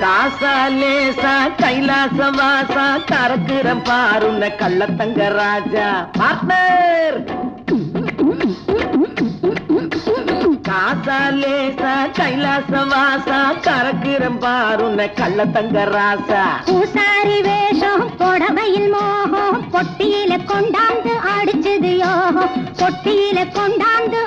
காசா லேசா கைலாச வாசா கறக்குறம் பாருன்ன கள்ளத்தங்க ராஜா. பார்ட்னர் காசா லேசா கைலாச வாசா கறக்குறம் பாருன்ன கள்ளத்தங்க ராசா பூசாரி வேஷம் புடவையில் மோகம் பொட்டியில கொண்டாந்து அடிச்சது யோகம். பொட்டியில கொண்டாந்து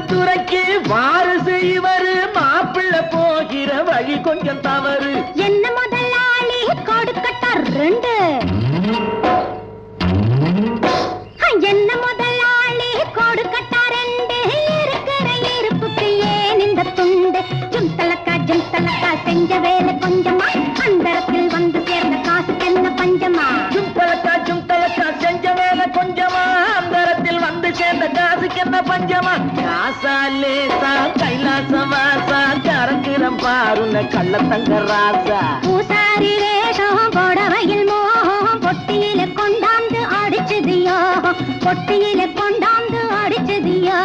துறைக்கு வாரிசு இவரு மாப்பிள்ள போகிற வழி கொஞ்சம் தவறு. என்ன முதலாளி? கொடுக்கட்டார் ரெண்டு. என்ன பஞ்சமா காசா லேசா கைலாச வாசா கறக்குறம் பாருன கள்ளத்தங்க ராசா. பூசாரி வேஷம் புடவையில் மோகம் பொட்டியில கொண்டாந்து அடிச்சதியோ பொட்டியில கொண்டாந்து அடிச்சதியோ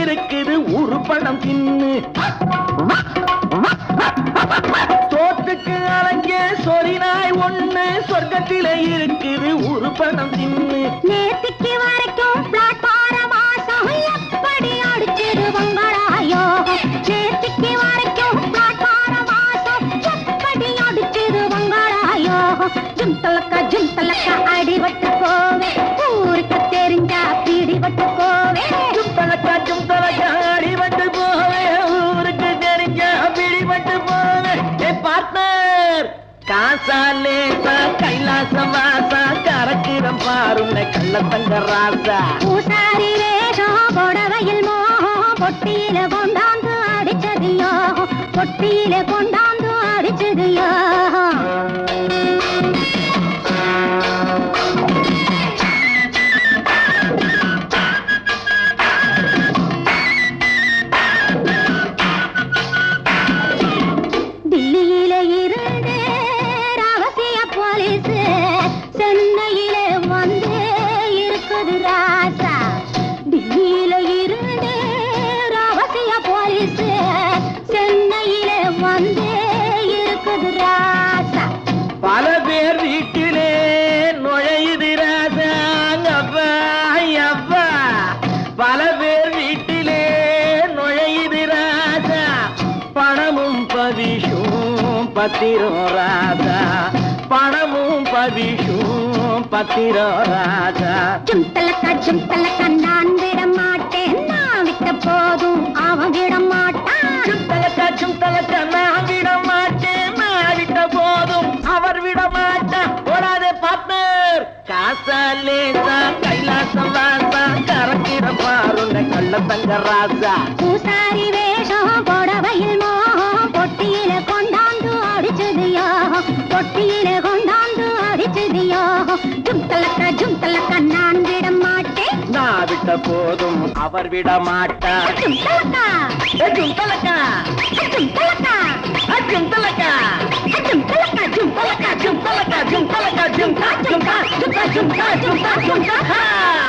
இருக்குது ஒரு பழம் தின்னு. தோட்டுக்கு அலங்க சொரிநாய் ஒண்ணு சொர்க்கத்திலே இருக்குது ஒரு பழம் தின்னு. நேத்திக்கு வரைக்கும் எப்படி வரைக்கும் எப்படி தலக்கா ஜிம் தலக்கா அடிபட்டு காசாலே கைலாச வாசா கறக்கிறம் பாருன்ன கள்ளத்தங்க ராசா. பூசாரி வேஷம் புடவையில் மோகம் பொட்டியில கொண்டாந்து அடிச்சது யோகம் பொட்டியில கொண்டாந்து அடிச்சது யோகம். ராசா. டில்லியில இருந்து ரகசிய போலீஸ். சென்னையில வந்து இருக்குது ராசா. பல பேர் வீட்டிலே நுழையுது ராசா. அப்பா பல பேர் வீட்டிலே நுழையுது ராசா. பணமும் பவிஷும் பத்திரம் பணமும் பவிஷும் பத்திரம் ராஜா? ஜும் தலக்கா ஜும் தலக்கா நான் விட மாட்டேன் நான் விட்ட போதும் அவன் விட மாட்டான் சுத்தலக்கா சுத்தலக்கா நான் விட மாட்டேன் நான் விட்ட போதும் அவர் விட மாட்டான் ஓடாதே பார்ட்னர் காசாலேசா கைலாசம் வாசா. கறக்கிற பாருங்க கள்ளத்தங்க ராசா பூசாரி ஜும் தலக்கா தலக்கா நான் விட மாட்டேன் நான் விட்ட போதும் அவர் விட மாட்டார். ஜும் தலக்கா. ஜும் தலக்கா. ஜும் தலக்கா. ஜும் தலக்கா. ஜும் தலக்கா ஜும் தலக்கா ஜும் தலக்கா ஜும் தலக்கா ஜும் தா ஜும் தா ஜும் தா ஜும் தா ஜும் தா ஜும் தா